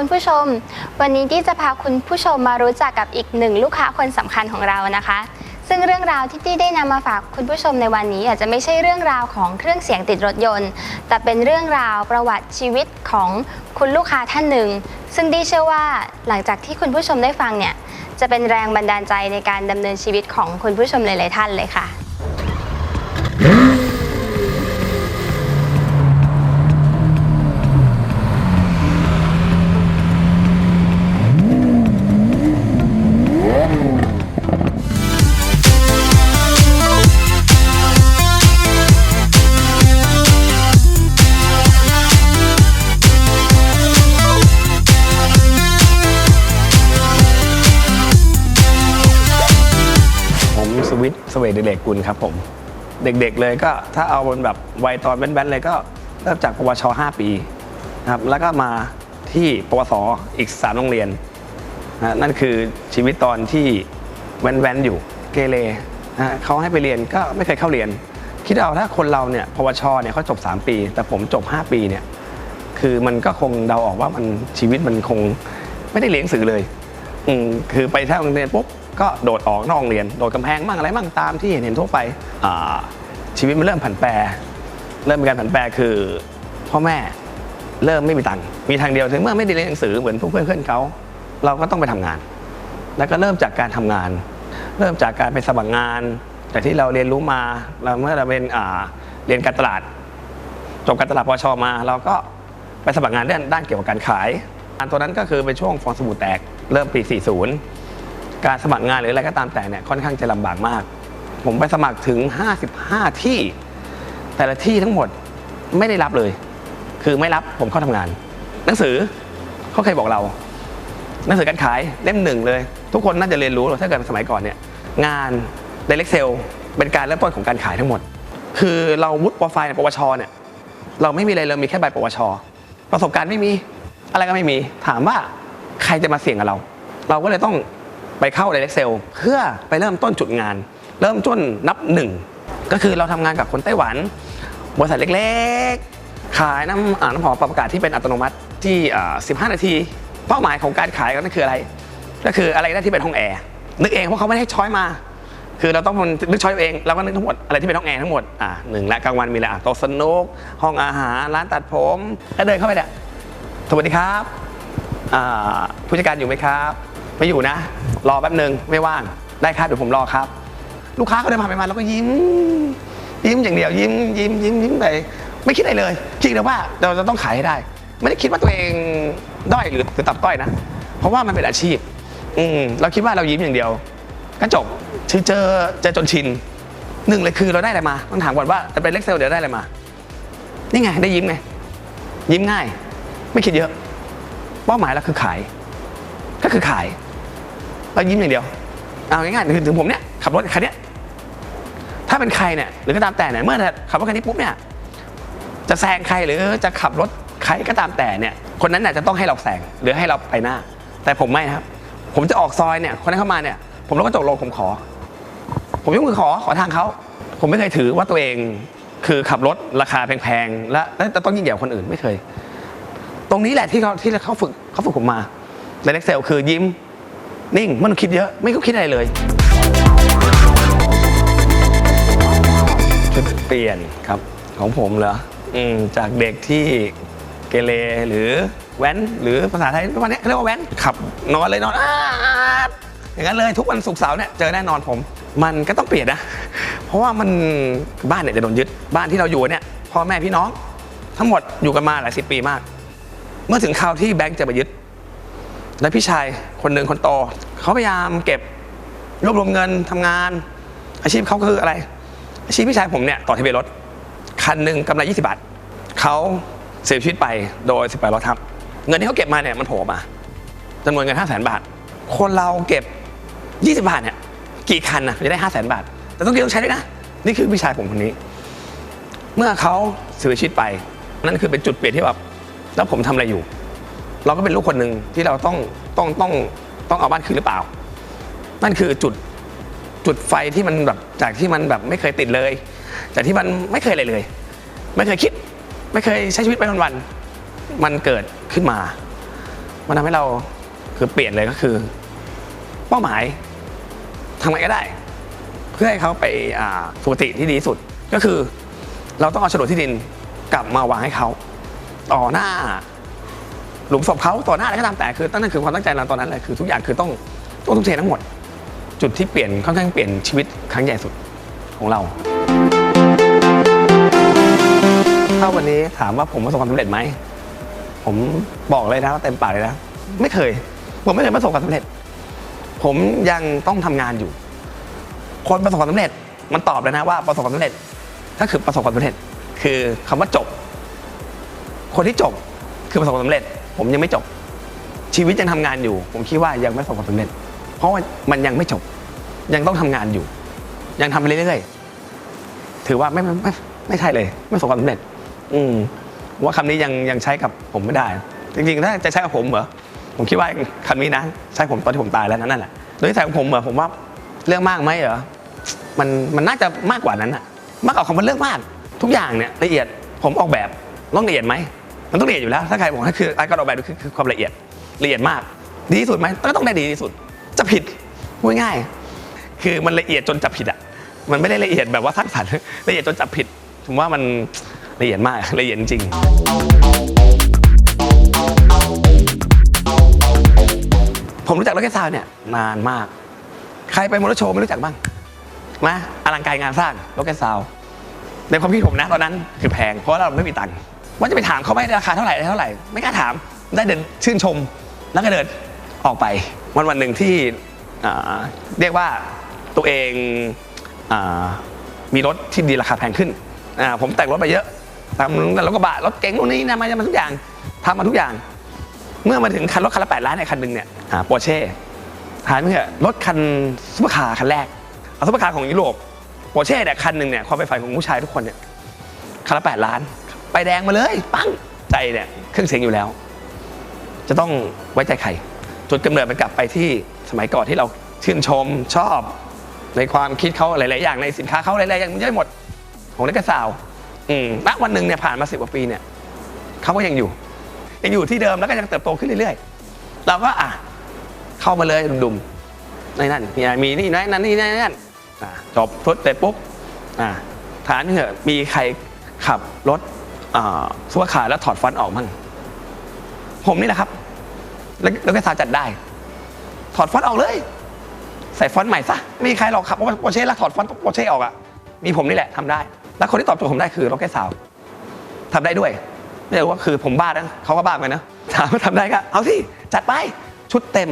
คุณผู้ชม วันนี้ที่จะพาคุณผู้ชมมารู้จักกับอีกหนึ่งลูกค้าคนสำคัญของเรานะคะ ซึ่งเรื่องราวที่ตี้ได้นำมาฝากคุณผู้ชมในวันนี้ อาจจะไม่ใช่เรื่องราวของเครื่องเสียงติดรถยนต์ แต่เป็นเรื่องราวประวัติชีวิตของคุณลูกค้าท่านหนึ่ง ซึ่งดีเชื่อว่าหลังจากที่คุณผู้ชมได้ฟังเนี่ยจะเป็นแรงบันดาลใจในการดำเนินชีวิตของคุณผู้ชมหลาย ๆ ท่านเลยค่ะ เวทเดกกุลครับผม เด็กๆเลยก็ถ้าเอาบนแบบวัยตอนแบนๆเลยก็เริ่มจากปวช 5 ปีนะครับแล้วก็มาที่ปวสอีก 3 โรงเรียนนะนั่นคือชีวิตตอนที่แว้นๆอยู่เกเรนะเขาให้ไปเรียนก็ไม่เคยเข้าเรียน คิดเอาถ้าคนเราเนี่ยปวชเนี่ยเขาจบ 3 ปี แต่ผมจบ 5 ปีเนี่ยคือมันก็คงเดาออกว่ามันชีวิตมันคงไม่ได้เรียนหนังสือเลยอืมคือไปที่โรงเรียนปุ๊บ ก็โดดออกนอกโรงเรียน โดดกำแพงมั่งอะไรมั่งตามที่เห็นเห็นทั่วไปชีวิตมันเริ่มผันแปร เริ่มมีการผันแปรคือ พ่อแม่เริ่มไม่มีตังค์มีทางเดียวถึงเมื่อไม่ได้เรียนหนังสือเหมือนเพื่อนเพื่อนเขาเราก็ต้องไปทำงาน แล้วก็เริ่มจากการทำงาน เริ่มจากการไปสมัครงานแต่ที่เราเรียนรู้มาเราเมื่อเราเป็นอ่าเรียนการตลาดจบการตลาดปชมา เราก็ไปสมัครงานด้านด้านเกี่ยวกับการขายอันตัวนั้นก็คือเป็นช่วงฟองสบู่แตกเริ่มปี 40 การสมัครงานหรืออะไรก็ตามแต่เนี่ยค่อนข้างจะลำบากมาก ผมไปสมัครถึง 55 ที่ แต่ละที่ทั้งหมดไม่ได้รับเลย คือไม่รับผมเข้าทำงาน หนังสือเขาเคยบอกเรา หนังสือการขายเล่มหนึ่งเลย ทุกคนน่าจะเรียนรู้ถ้าเกิดสมัยก่อนเนี่ยงาน direct sale เป็นการเริ่มต้นของการขายทั้งหมด คือเราวุฒิปรไฟล์ในปวชเนี่ยเราไม่มีอะไรเลยมีแค่ใบปวช ประสบการณ์ไม่มี อะไรก็ไม่มี ถามว่าใครจะมาเสี่ยงกับเรา เราก็เลยต้อง ไปเข้า direct sale เพื่อไปเริ่มต้นจุดงาน เริ่มต้นนับหนึ่งก็คือเราทำงานกับคนไต้หวัน บริษัทเล็กๆ ขายน้ำอ่าน้ำหอมปรับอากาศที่เป็นอัตโนมัติที่อ่า15 นาที เป้าหมายของการขายก็นั่นคืออะไร ก็คืออะไรได้ที่เป็นห้องแอร์นึกเองเพราะเขาไม่ได้ให้ช้อยมา คือเราต้องนึกช้อยเองเราก็นึกทั้งหมดอะไรที่เป็นห้องแอร์ทั้งหมดอ่าหนึ่งและกลางวันมีอะไรอะโต๊ะสนุกห้องอาหารร้านตัดผมแล้วเดินเข้าไปเนี่ยสวัสดีครับอ่าผู้จัดการอยู่ไหมครับ ไม่อยู่นะ รอแป๊บหนึ่งไม่ว่างได้ครับเดี๋ยวผมรอครับ ลูกค้าเขาเดินผ่านไปมาเราก็ยิ้ม ยิ้มอย่างเดียวยิ้มยิ้มยิ้มยิ้มไปไม่คิดอะไรเลยคิดแต่ว่าเราจะต้องขายให้ได้ ไม่ได้คิดว่าตัวเองด้อยหรือหรือตับต้อยนะ เพราะว่ามันเป็นอาชีพ อืมเราคิดว่าเรายิ้มอย่างเดียวก็จบคือเจอเจอจนชินหนึ่งเลยคือเราได้อะไรมาต้องถามก่อนว่าจะเป็นเล็กเซลเดี๋ยวได้อะไรมา นี่ไงได้ยิ้มไงยิ้มง่าย ไม่คิดเยอะเป้าหมายเราคือขาย ก็คือขาย เรายิ้มอย่างเดียวเอาง่ายๆคือถึงผมเนี่ยขับรถคันเนี้ยถ้าเป็นใครเนี่ยหรือก็ตามแต่เนี่ยเมื่อขับรถคันนี้ปุ๊บเนี่ยจะแซงใครหรือจะขับรถใครก็ตามแต่เนี่ยคนนั้นเนี่ยจะต้องให้เราแซงหรือให้เราไปหน้า แต่ผมไม่นะครับ ผมจะออกซอยเนี่ยคนนั้นเข้ามาเนี่ย ผมรถกระจกลงผมขอ ผมยกมือขอขอทางเขาผมไม่เคยถือว่าตัวเองคือขับรถราคาแพงๆและและต้องยิ่งใหญ่กว่าคนอื่นไม่เคย ตรงนี้แหละที่เขาที่เขาฝึกเขาฝึกผมมาในเล็กเซลคือยิ้ม นิ่งไม่ต้องคิดเยอะไม่ต้องคิดอะไรเลยจุดเปลี่ยนครับของผมเหรออืมจากเด็กที่เกเรหรือแว้นหรือภาษาไทยทุกวันนี้เขาเรียกว่าแว้นขับ นอนเลยนอนอาดอย่างนั้นเลยทุกวันศุกร์เสาร์เนี่ยเจอแน่นอนผม มันก็ต้องเปลี่ยนนะ เพราะว่ามันบ้านเนี่ยจะโดนยึดบ้านที่เราอยู่เนี่ยพ่อแม่พี่น้อง ทั้งหมดอยู่กันมาหลายสิบปีมาก เมื่อถึงคราวที่แบงค์จะมายึด แล้วพี่ชายคนหนึ่งคนโตเขาพยายามเก็บรวบรวมเงินทำงาน อาชีพเขาคืออะไร อาชีพพี่ชายผมเนี่ยต่อทะเบียนรถ คันหนึ่งกำไร 20 บาทเขาเสียชีวิตไปโดย 18ล้อทับ เงินที่เขาเก็บมาเนี่ยมันโผล่มาจำนวนเงิน 5 0 0 0 0 0 บาท คนเราเก็บ 20 บาทเนี่ยกี่คันนะจะได้ 5 0 0 0 0 0 บาท แต่ต้องเรียนต้องใช้ด้วยนะ นี่คือพี่ชายผมคนนี้ เมื่อเขาเสียชีวิตไปนั่นคือเป็นจุดเปลี่ยนที่แบบแล้วผมทำอะไรอยู่ เราก็เป็นลูกคนหนึ่งที่เราต้องต้องต้องต้องเอาบ้านคืนหรือเปล่า นั่นคือจุดจุดไฟที่มันแบบจากที่มันแบบไม่เคยติดเลย จากที่มันไม่เคยอะไรเลย ไม่เคยคิด ไม่เคยใช้ชีวิตไปวันๆมันเกิดขึ้นมา มันทำให้เราคือเปลี่ยนเลยก็คือ เป้าหมายทำไงก็ได้ เพื่อให้เขาไปอ่าสุขติที่ดีสุดก็คือ เราต้องเอาโฉนดที่ดินกลับมาวางให้เขาต่อหน้า หลุมศพเขาต่อหน้าอะไรก็ตามแต่คือตั้งนั่นคือความตั้งใจเราตอนนั้นเลยคือทุกอย่างคือต้องต้องทุ่มเททั้งหมด จุดที่เปลี่ยนค่อนข้างเปลี่ยนชีวิตครั้งใหญ่สุดของเรา ถ้าวันนี้ถามว่าผมประสบความสำเร็จไหมผมบอกเลยนะเต็มปากเลยนะไม่เคย ผมไม่เคยประสบความสำเร็จ ผมยังต้องทำงานอยู่ คนประสบความสำเร็จมันตอบเลยนะว่าประสบความสำเร็จ ถ้าคือประสบความสำเร็จ คือคำว่าจบ คนที่จบคือประสบความสำเร็จ ผมยังไม่จบ ชีวิตยังทำงานอยู่ ผมคิดว่ายังไม่ประสบความสำเร็จ เพราะว่ามันยังไม่จบ ยังต้องทำงานอยู่ ยังทำไปเรื่อยๆถือว่าไม่ไม่ไม่ไม่ใช่เลย ไม่ประสบความสำเร็จ อืมว่าคำนี้ยังยังใช้กับผมไม่ได้ จริงๆถ้าจะใช้กับผมเหรอผมคิดว่าคำนี้นะ ใช้ผมตอนที่ผมตายแล้วนั่นแหละโดยที่ใช้กับผมเหรอผมว่าเรื่องมากไหมเหรอมันมันน่าจะมากกว่านั้นอะมากกว่าคำว่าเรื่องมาก ทุกอย่างเนี่ยละเอียดผมออกแบบต้องละเอียดไหม มันต้องละเอียดอยู่แล้ว ถ้าใครบอกว่าคือการออกแบบคือคือความละเอียดละเอียดมากดีที่สุดไหมก็ต้องได้ดีที่สุด จะผิดพูดง่ายๆคือมันละเอียดจนจับผิดอะมันไม่ได้ละเอียดแบบว่าสร้างสรรค์ละเอียดจนจับผิดผมว่ามันละเอียดมากละเอียดจริงผมรู้จักล็อกเก็ตซาวเนี่ยนานมาก ใครไปมอเตอร์โชว์ไม่รู้จักบ้างมาอลังการงานสร้างล็อกเก็ตซาวในความคิดผมนะตอนนั้นคือแพงเพราะเราไม่มีตังค์ ว่าจะไปถามเขาไหมราคาเท่าไหร่เท่าไหร่ ไม่กล้าถามได้เดินชื่นชมแล้วก็เดินออกไปวันวันหนึ่งที่อ่าเรียกว่าตัวเองอามีรถที่ดีราคาแพงขึ้นอ่าผมแต่งรถไปเยอะทำรถกระบะรถเก๋งนู่นนี่นะมามาทุกอย่างทำมาทุกอย่าง เมื่อมาถึงคันรถคันละแปดล้านในยคันหนึ่งเนี่ยปอร์เช่ถามเพื่อรถคันซุปเปอร์คาร์คันแรกเอาซุปเปอร์คาร์ของยุโรปปอร์เช่เนี่ยคันหนึ่งเนี่ยความใฝ่ฝันของผู้ชายทุกคนเนี่ยคันละแปดล้านไป แดงมาเลย ปั้งใจเนี่ยเครื่องเสียงอยู่แล้ว จะต้องไว้ใจใครจุดกำเนิดมันกลับไปที่สมัยก่อนที่เราชื่นชมชอบ ในความคิดเขาหลาย ๆ อย่างในสินค้าเขาหลาย ๆ อย่างมันเยอะหมดของเล็กสาวอืมณวันหนึ่งเนี่ยผ่านมาสิบกว่าปีเนี่ยเขาก็ยังอยู่ ยังอยู่ที่เดิมแล้วก็ยังเติบโตขึ้นเรื่อย ๆ เราก็อะเข้ามาเลยดุมๆในนั่นมีมีนี่นั่นนั่นนี่นั่นนั่นจบทุดเสร็จปุ๊บอะฐานเถอะมีใครขับรถ ซุปเปอร์คาแล้วถอดฟอนออกมั่งผมนี่แหละครับ แล้วแล้วก็สาจัดได้ ถอดฟอนออกเลย ใส่ฟอนต์ใหม่ซะไม่มีใครหรอกครับเพราะว่าโปรเช่แล้วถอดฟอนต์โปรเช่ออกอะมีผมนี่แหละทำได้ แล้วคนที่ตอบโจทย์ผมได้คือโรเกตสาวทำได้ด้วยไม่รู้ว่าคือผมบ้านะเขาก็บ้าไปนะถามว่าทำได้ก็เอาที่จัดไปชุดเต็ม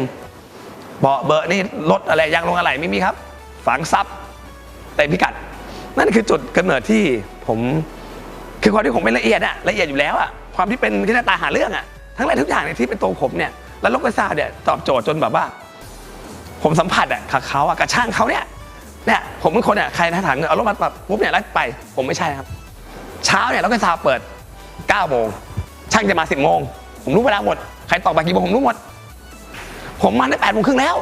เบาะเบอร์นี่รถอะไรยางลงอะไรไม่มีครับ ฝังซับเต็มพิกัด นั่นคือจุดกำเนิดที่ผม คือความที่ผมเป็นละเอียดอะละเอียดอยู่แล้วอะความที่เป็นที่หน้าตาหาเรื่องอะทั้งหลายทุกอย่างเนี่ยที่เป็นตัวผมเนี่ยแล้วลูกกระซาเนี่ยตอบโจทย์จนแบบว่า ผมสัมผัสอะกับเขาอะกับช่างเขาเนี่ยเนี่ยผมเป็นคนอะใครถ้าถามเงินเอารถมาแบบปุ๊บเนี่ยแล้วไป ผมไม่ใช่ครับ เช้าเนี่ยรถกระซาเปิด9โมงช่างจะมา 10โมงผมรู้เวลาหมดใครตอกไปกี่โมงผมรู้หมด ผมมาได้8โมงครึ่งแล้ว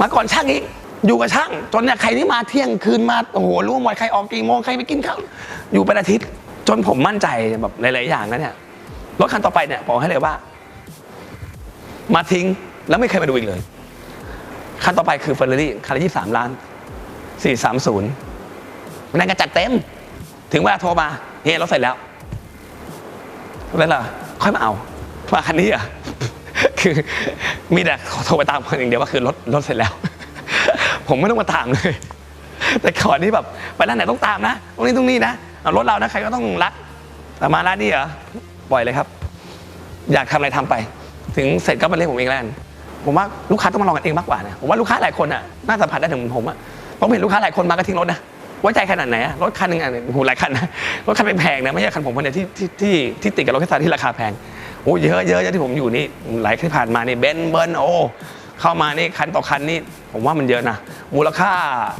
มาก่อนช่างอีกอยู่กับช่างจนเนี่ยใครที่มาเที่ยงคืนมาโอ้โหรู้หมดใครออกกี่โมงใครไปกินข้าวอยู่เป็นอาทิตย์ จนผมมั่นใจแบบหลาย ๆ อย่างแล้วเนี่ยรถคันต่อไปเนี่ยบอกให้เลยว่า มาทิ้งแล้วไม่เคยมาดูอีกเลย คันต่อไปคือเฟอร์รารี่คันละยี่สามล้านสี่สามศูนย์นั่นก็จัดเต็ม ถึงเวลาโทรมาเฮ้ยรถเสร็จแล้วแล้วล่ะค่อยมาเอามาคันนี้อะคือมีแต่โทรไปตามคนอย่างเดียวว่าคือรถรถเสร็จแล้ว ผมไม่ต้องมาตามเลย แต่ก่อนนี้แบบไปร้านไหนต้องตามนะ ตรงนี้ตรงนี้นะ เอารถเรานะใครก็ต้องรักแต่มาร้านนี้เหรอปล่อยเลยครับ อยากทำอะไรทำไป ถึงเสร็จก็มาเรียกผมเองแล้วกันผมว่าลูกค้าต้องมาลองกันเองมากกว่านะผมว่าลูกค้าหลายคนอะน่าสัมผัสได้ถึงผมอะผมเห็นลูกค้าหลายคนมาก็ทิ้งรถนะไว้ใจขนาดไหนอะรถคันหนึ่งอะโอ้โหหลายคันนะรถคันเป็นแพงนะไม่ใช่คันผมคนเดียวที่ที่ที่ที่ติดกับรถแคสซาที่ราคาแพงโอ้เยอะเยอะเยอะที่ผมอยู่นี่หลายที่ผ่านมานี่เบนเบิร์นโอ้เข้ามานี่คันต่อคันนี่ผมว่ามันเยอะนะมูลค่า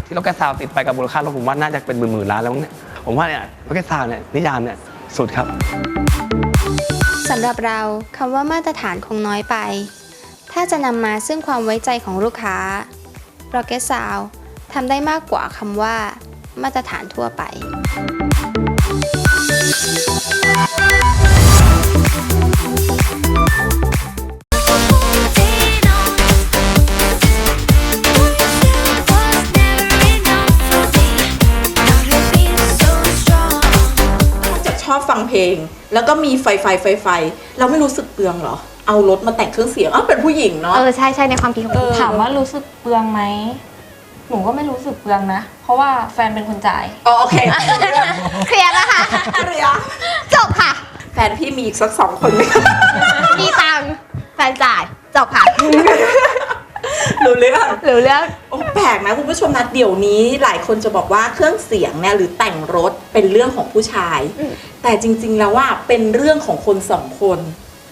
ที่รถแก๊สซาวติดไปกับมูลค่ารถผมว่าน่าจะเป็นหมื่นๆล้านแล้วเนี่ย ผมว่าเนี่ยรถแก๊สซาวเนี่ยนิยามเนี่ยสุดครับสำหรับเราคำว่ามาตรฐานคงน้อยไป ถ้าจะนำมาซึ่งความไว้ใจของลูกค้า Rocket Sound ทำได้มากกว่าคำว่า มาตรฐานทั่วไป เพลง แล้วก็มีไฟไฟไฟไฟ เราไม่รู้สึกเปลืองเหรอ เอารถมาแต่งเครื่องเสียงอ้าวเป็นผู้หญิงเนาะ เออใช่ใช่ในความคิดของเออถามว่ารู้สึกเปลืองไหมหนูก็ไม่รู้สึกเปลืองนะ เพราะว่าแฟนเป็นคนจ่าย อ๋อโอเคเคลียร์แล้วค่ะเรียจบค่ะ แฟนพี่มีอีกสักสองคนไหมมีตังค์แฟนจ่ายจบค่ะรู้เรื่องหรือเรื่องโอ้แปลกนะคุณผู้ชมนะเดี๋ยวนี้หลายคนจะบอกว่าเครื่องเสียงเนี่ยหรือแต่งรถเป็นเรื่องของผู้ชาย แต่จริง ๆ แล้วว่าเป็นเรื่องของคนสองคน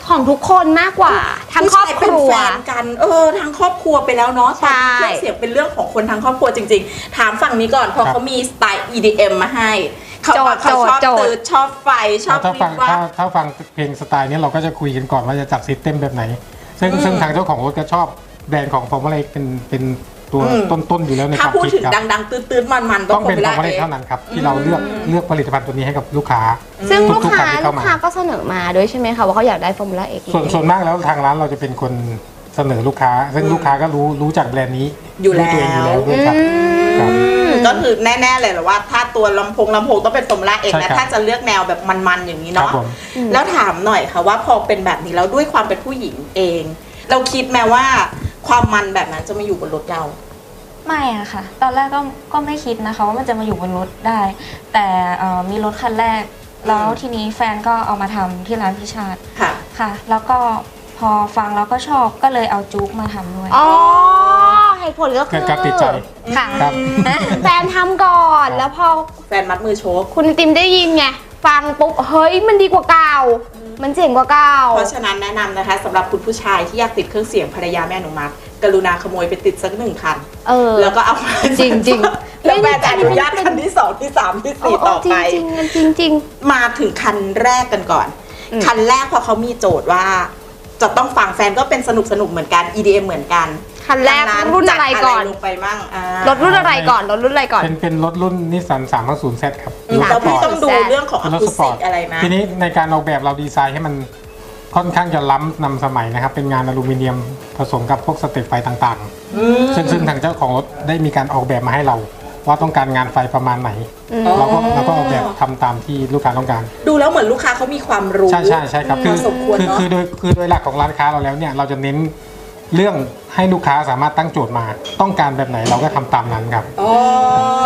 ของทุกคนมากกว่าทั้งครอบผู้ชายคเป็นรัวแฟนกันเออทั้งครอบครัวไปแล้วเนาะใช่แต่เครื่องเสียงเป็นเรื่องของคนทั้งครอบครัวจริง ๆ ถามฝั่งนี้ก่อนเพราะครับเขามีสไตล์ EDM มาให้เขาบอกโจเขาทย์ชอบโจทย์ตื่นชอบไฟชอบถ้าฟังวิบวัถ้าบถ้าฟังเพลงสไตล์นี้เราก็จะคุยกันก่อนว่าจะจัดซิสเต็มแบบไหน ซึ่งอืมซึ่งทางเจ้าของรถก็ชอบแบรนด์ของฟอร์มูล่าเป็นเป็น ตัวอืมต้นๆอยู่แล้วในคถ้าวามพูดคิดถึงครับดังๆ ตื้นๆมันๆต้องเป็นฟอ Formula ร์มูล่า A เท่านั้นครับที่เราเลือกเลือกผลิตภัณฑ์ตัวนี้ให้กับลูกค้า ซึ่งทุลูกกทุกค้าคันที่ลูเข้ากมาค้าก็เสนอมาด้วยใช่ไหมคะว่าเขาอยากได้ฟอร์มูล่าเอกส่วนส่วนมากแล้วทางร้านเราจะเป็นคนเสนอลูกค้า ซึ่งลูกค้าก็รู้รู้จักแบรนด์นี้อยู่แล้วรู้ตัวเองอยู่แล้วด้วยครับครับก็คือแน่ๆเลยแหละว่าถ้าตัวลำโพงลำโพงต้องเป็นฟอร์มูล่าเองใช่นะครับถ้าจะเลือกแนวแบบมันๆอย่างนี้ครัเนาะบผมแล้วถามหน่อยค่ะว่าพอเป็นแบบนี้แล้วด้วยความเป็นผู้หญิงเอง เราคิดแม้ว่า ความมันแบบนั้นจะมาอยู่บนรถเรา ไม่อะค่ะ ตอนแรกก็ก็ไม่คิดนะคะว่ามันจะมาอยู่บนรถได้ แต่เอ่อมีรถคันแรก แล้วทีนี้แฟนก็เอามาทำที่ร้านพิชาติค่ะ ค่ะ แล้วก็พอฟังแล้วก็ชอบก็เลยเอาจุ๊กมาทำด้วย อ๋อเหตุผลก็คืเกิอดการติดใจค่ะ ครับ แฟนทำก่อนแล้วพอแฟนมัดมือโชกคุณติมได้ยินไง ฟังปุ๊บ เฮ้ยมันดีกว่าเก่า มันเจ๋งกว่าเก่า เพราะฉะนั้นแนะนำนะคะสำหรับคุณผู้ชายที่อยากติดเครื่องเสียงภรรยาแม่อนุมัติกรุณาขโมยไปติดสักหนึ่งคัน เออ แล้วก็เอามาจริงๆแล้วแม่จะอนุญาตคันที่สองที่สามที่สี่ต่อไป จริงๆมันจริงจริง มาถึงคันแรกกันก่อน อืม คันแรกพอเขามีโจทย์ว่า จะต้องฟังแฟนก็เป็นสนุกสนุกๆเหมือนกัน EDM เหมือนกันๆ คันแรกดังรุ่นอะไรก่อน จัดลงไปมั่งอ่ารถรุ่นอะไรก่อนรถรุ่นอะไรก่อน เป็นเป็นรถรุ่นนิสสัน350 Z ครับอืมรถเราสปพี่อร์ตต้องดูเรื่องของเป็นอะรถคูสสปอติร์ตกอะไรนะทีนี้ในการออกแบบเราดีไซน์ให้มันค่อนข้างจะล้ำนำสมัยนะครับ เป็นงานอลูมิเนียมผสมกับพวกสเต็ปไฟต่างอืม ๆ ซึ่งซึ่งทางเจ้าของรถได้มีการออกแบบมาให้เรา ว่าต้องการงานไฟประมาณไหน อืม เราก็เราก็ออกแบบทำตามที่ลูกค้าต้องการ ดูแล้วเหมือนลูกค้าเขามีความรู้ ใช่ใช่ใช่ครับพคืออสมควรคือเนาะคือโดยคือโดยหลักของร้านค้าเราแล้วเนี่ย เราจะเน้น เรื่องให้ลูกค้าสามารถตั้งโจทย์มา ต้องการแบบไหนเราก็ทำตามนั้นครับ อ๋อ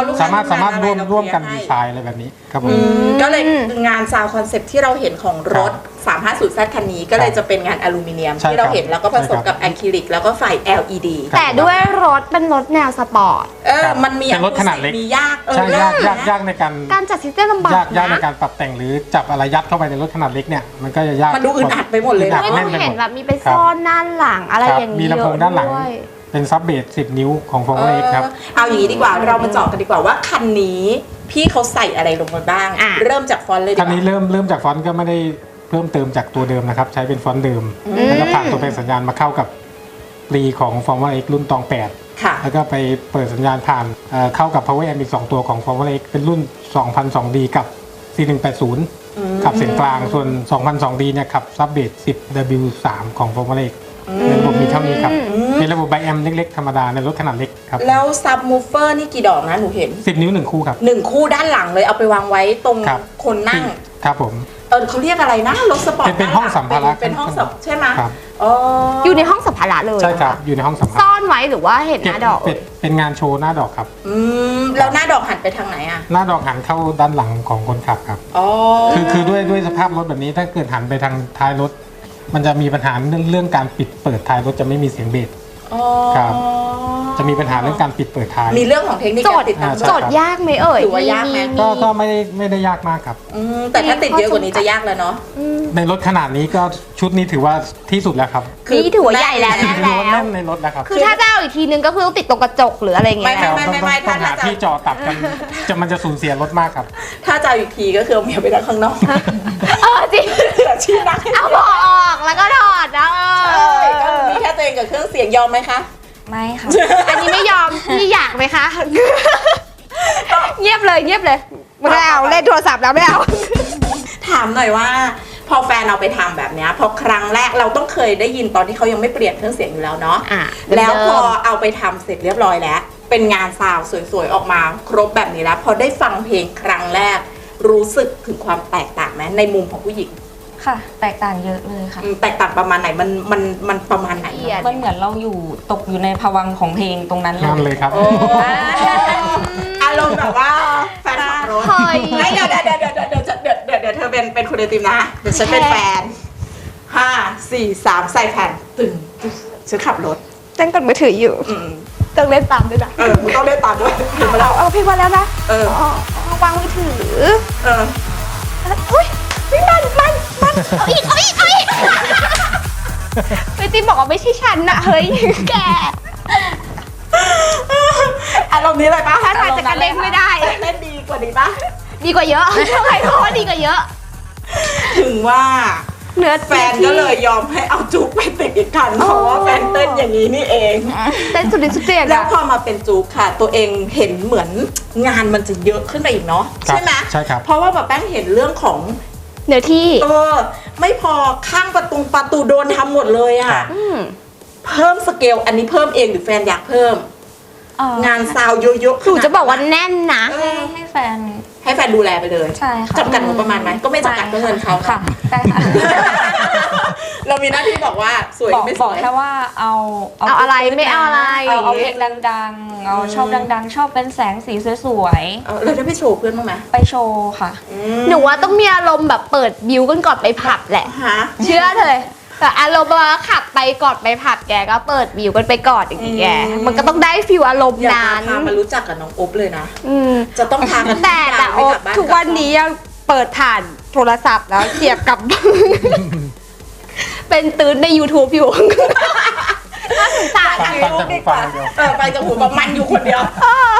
ลูกค้สามารถต้สาองมารถอะร่วมเร่วมกันเคลีดียร์ไซให้น์อะไรแบบนี้ครับผม อืมก็เลยงานซาวคอนเซ็ปที่เราเห็นของรถ 350 z คันนี้ก็เลยจะเป็นงานอลูมิเนียม ใช่ที่เราครับเห็นแล้วก็ผสมใช่ครับกับ อะคริลิกแล้วก็ไฟ LED ครับ แต่ด้วยรถเป็นรถแนวสปอร์ต เออครับมันมีเป็นรถขนาดเล็ก มียากเออใช่ยากยากนะยากในการการจัดซิสเต็มลำบากยากยากในนะการปรับแต่งหรือจับอะไรยัดเข้าไปในรถขนาดเล็กเนี่ยมันก็จะยากมันดูอึดอัดไปหมดเลยอึดอัดไม่แน่ต้อนงไปเห็หนมดแบบมีไปครับซ่อนด้านหลังอะไรครับอย่างมีนี้ลำโพงด้านหลัง ด้วย เป็นซับเบส10 นิ้วของฟอร์มูล่าครับ เออเอาอย่างนี้ดีกว่าเรามาเจาะกันดีกว่าว่าคันนี้พี่เขาใส่อะไรลงไปบ้าง อะ เริ่มจากฟอนต์เลยดีกคันว่า นี้เริ่มเริ่มจากฟอนต์ก็ไม่ได้ เพิ่มเติมจากตัวเดิมนะครับ ใช้เป็นฟอนต์เดิมอืมแล้วก็ผ่านตัวเป็นสัญญาณมาเข้ากับปรีของ Formula X รุ่นตอง ค่ะ 8 แล้วก็ไปเปิดสัญญาณผ่านเอ่อเข้ากับ Power Amp อีก 2 ตัวของ Formula X เป็นรุ่น 2002D กับ C180 ขับเสียงกลางส่วน 2002D เนี่ยขับซับเบส 10W3 ของ Formula X ในระบบมีเท่านี้ครับเป็นระบบไบแอมเล็ก ๆ ธรรมดาในรถขนาดเล็กครับ แล้วซับมูฟเฟอร์นี่กี่ดอกนะหนูเห็น10 นิ้ว 1 คู่ครับ หนึ่งคู่ด้านหลังเลยเอาไปวางไว้ตรงครับคนนั่ง ครับผม เออเขาเรียกอะไรนะรถสปอร์ตเป็นเป็นห้องสัมภาระเป็นเป็นห้องสัมใช่ไหมครับ อ๋อออยู่ในห้องสัมภาระเลยใช่ครับเหออยู่ในห้องสัมภาซ่ระอนไว้หรือว่าเห็นหน้าดอกเป็นเป็นงานโชว์หน้าดอกครับ อืมแล้วหน้าดอกหันไปทางไหนอะหน้าดอกหันเข้าด้านหลังของคนขับครับ อ๋อคือคือด้วยด้วยสภาพรถแบบนี้ถ้าเกิดหันไปทางท้ายรถ มันจะมีปัญหาเรื่องเรื่องการปิดเปิดท้ายรถจะไม่มีเสียงเบส อ๋อครับ จะมีปัญหาเรื่องการปิดเปิดท้าย มีเรื่องของเทคนิคโจกาทรย์ติดตั้งอ่าใช่โจทย์ยากไหมเอ่ยถือว่ายากไหม ก็ก็ไม่ได้ไม่ได้ยากมากครับ อืมแต่ถ้าติดเยอะกว่านี้จะยากแล้วเนาะในรถขนาดนี้ก็ชุดนี้ถือว่าที่สุดแล้วครับนี่ถือว่าใหญ่แล้วแน่ถือว่าแน่นในรถแล้วครับ คือถ้าจะเอาอีกทีนึงก็คือต้องติดตรงกระจกหรืออะไรอย่างเงี้ย ไม่ไม่ไม่ไม่ต้องถ้าหาถ้าจะ ที่จอดตัดกันจะมันจะสูญเสียรถมากครับ ถ้าจะเอาอีกทีก็คือเอาเมียไปนั่งข้างนอก เออจริงแต่ ชี้นั่งให้เอาเบาะออกแล้วก็ถอดนะเอใช่อก็มีแค่ตัวเองกับเครื่องเสียงยอมไหมคะ ไม่ค่ะ อันนี้ไม่ยอมพี่อยากไหมคะ เงียบเลยเงียบเลยไม่เอาเล่นโทรศัพท์แล้วไม่เอา ถามหน่อยว่า พอแฟนเอาไปทำแบบเนี้ยพอครั้งแรกเราต้องเคยได้ยินตอนที่เขายังไม่เปลี่ยนเครื่องเสียงอยู่แล้วเนาะอะแล้วพอเดิมเอาไปทำเสร็จเรียบร้อยแล้ว เป็นงานซาวด์สวยๆ ออกมาครบแบบนี้แล้ว พอได้ฟังเพลงครั้งแรก รู้สึกถึงความแตกต่างไหมในมุมของผู้หญิง ค่ะ แตกต่างเยอะเลยค่ะ อืมแตกต่างประมาณไหนมันมันมันประมาณไหนละเอียดมันเหมือนเราอยู่ตกอยู่ในภวังค์ของเพลงตรงนั้นเลนั่นย เลยครับ โอ้อารมณ์แบบว่าแฟนขับรถเฮ้ย ไม่เดี๋ยวเดี๋ยวเดี๋ยวเดี๋ยวเดี๋ยวเดี๋ยวเดี๋ยวเดี๋ยวเดี๋ยวเธอเป็นเป็นคุณไอติมนะเดี๋ยวฉันเป็นแฟนห้าสี่สามใส่แผ่นตึงตึงฉันขับรถเต้นกดมือถืออยู่อืมต้องเล่นตามด้วยนะเออมึงต้องเล่นตามด้วยเห็นไหมล่ะเอาเพลงมาแล้วนะเออ อ๋อเอาวางมือถือเออ อุ้ยไม่มันมันมัน เอาอีกเอาอีกเอาอีกไปติมบอกว่าไม่ใช่ฉันนะเฮ้ยแกอารมณ์นี้เลยปะถ้าทางจะกระเด้งไม่ได้ เล่นดีกว่านี้ปะดีกว่าเยอะเท่าไหร่เพราะว่าดีกว่าเยอะ ถึงว่าเนื้อแฟนก็เลยยอมให้เอาจุ๊กไปติดอีกคันเพราะว่าแฟนเต้นอย่างนี้นี่เองเต้นสุดฤทธิ์สุดเสียงแล้วพอมาเป็นจุ๊กค่ะ ตัวเองเห็นเหมือนงานมันจะเยอะขึ้นไปอีกเนาะใช่ไหมใช่ครับเพราะว่าแบบแป้งเห็นเรื่องของ เนื้อที่ เออ ไม่พอข้างประตูประตูโดนทำหมดเลยอะครับอืมเพิ่มสเกลอันนี้เพิ่มเองหรือแฟนอยากเพิ่ม เอ่องานซาวด์เยอะๆหนูจะบอกว่าแน่นนะ เอให้อให้แฟน ให้แฟนดูแลไปเลยใช่ค่ะจำกัดงบประมาณไหมก็ไม่จำกัดก็เงินเขา ค่ะใช่ค่ะ เรามีหน้าที่บอกว่าสวยบอกไม่สบอกวย แค่ว่าเอาเอาอะไรไม่เอาอะไรเอาเอาเพลงดังๆ เอาชอบดังๆ ชอบเป็นแสงสีสวยเออเราได้ไปโชว์เพื่อนบ้างไหมๆ ไปโชว์ค่ะอืมหนูว่าต้องมีอารมณ์แบบเปิดบิวกันก่อนไปผับแหละ ฮะเชื่อเลยแต่อารมณ์ว่าขับไปก่อนไปผับแกก็เปิดบิวกันไปก่อนอย่างนี้แกอืมมันก็ต้องได้ฟิลอารมณ์อยากนั้มานพามารู้จักกับน้องอบเลยนะ อืมจะต้องพากันแต่แต่ไม่โอ๊กลับบ้าทุกวันนี้ยังเปิดผ่านโทรศัพท์แล้วเสียบกับ เป็นตืดใน YouTube อยู่ถ้าฟังฟังจากหูฟัดีกว่าเออไปจากหูแบบมันอยู่คนเดียว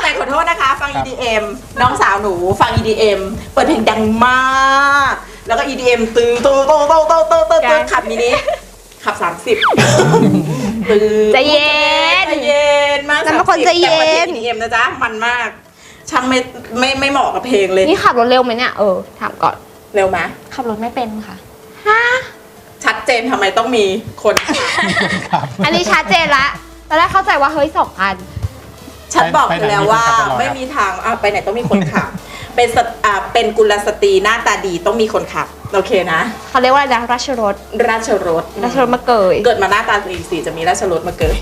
แต่ขอโทษนะคะ ฟัง EDM น้องสาวหนูฟัง EDM เปิดเพลงดังมาก แล้วก็ EDM ตื้อโตโตโตโตโตโตโตขับมินิขับ 30ตื้อจะเย็นจะเย็นมากแล้วเป็คนจะเย็น แต่ประเทศ EDM นะจ๊ะมันมาก ช่างไม่ไม่ไม่เหมาะกับเพลงเลยนี่ขับรถเร็วไหมเนี่ย เออ ถามก่อน เร็วไหมขับรถไม่เป็นค่ะ นทำไมต้องมีคนขับครับอันนี้ชัดเจนละตอนแรกเข้าใจว่าเฮ้ยสองพัน ฉันบอกไปไปไหนแล้วมีคนว่าขับตลอดไม่มีทางอะไปไหนต้องมีคนขับ เป็นสตอ่าเป็นกุลสตรีหน้าตาดีต้องมีคนขับ โอเคนะ เขาเรียกว่าอะไรนะราชรถราชรถราชรถมาเกย เกิดมาหน้าตาดีสีจะมีราชรถมาเกิด